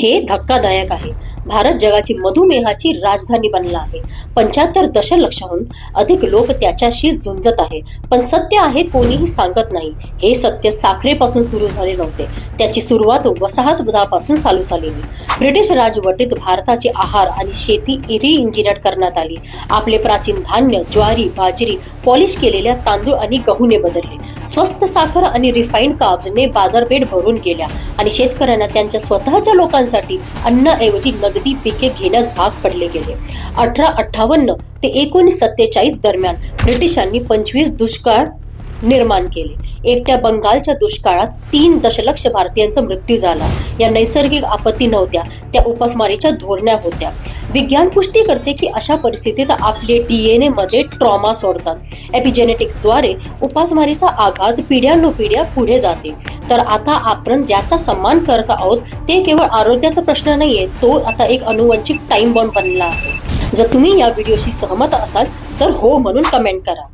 हे धक्कादायक आहे. भारत जगाची मधुमेहाची राजधानी बनला आहे. पंच्याहत्तर दशलक्षाहून अधिक लोक त्याच्याशी झुंजत आहे. पण सत्य आहे कोणीही सांगत नाही. हे सत्य साखरेपासून सुरू झाले नव्हते. त्याची सुरुवात वसाहतपासून चालू झालेली ब्रिटिश राजवटीत भारताची आहार आणि शेती इरी इंजिनियर करण्यात आली. आपले प्राचीन धान्य ज्वारी बाजरी पॉलिश केलेल्या तांदूळ आणि गहूने बदलले. स्वस्त साखर आणि रिफाईंड काब्जने बाजारपेठ भरून गेल्या आणि शेतकऱ्यांना त्यांच्या स्वतःच्या लोकांसाठी अन्नऐवजी नगदी पिके घेण्यास भाग पडले गेले? अठरा अठ्ठावन्न ते एकोणीस सत्तेचाळीस दरम्यान ब्रिटिशांनी पंचवीस दुष्काळ निर्माण केले. एकट्या बंगालच्या दुष्काळात तीन दशलक्ष भारतीयांचा मृत्यू झाला. या नैसर्गिक आपत्ती नव्हत्या त्या उपासमारीच्या धोरण्या होत्या. विज्ञान पुष्टी करते की अशा परिस्थितीत आपले डीएनए मध्ये ट्रॉमा सोडतात. एपिजेनेटिक्सद्वारे उपासमारीचा आघात पिढ्यानुपिढ्या पुढे जाते. तर आता आपण ज्याचा सन्मान करत आहोत ते केवळ आरोग्याचा प्रश्न नाहीये तो आता एक अनुवंशिक टाइम बॉम्ब बनला आहे. जर तुम्ही या व्हिडिओशी सहमत असाल तर हो म्हणून कमेंट करा.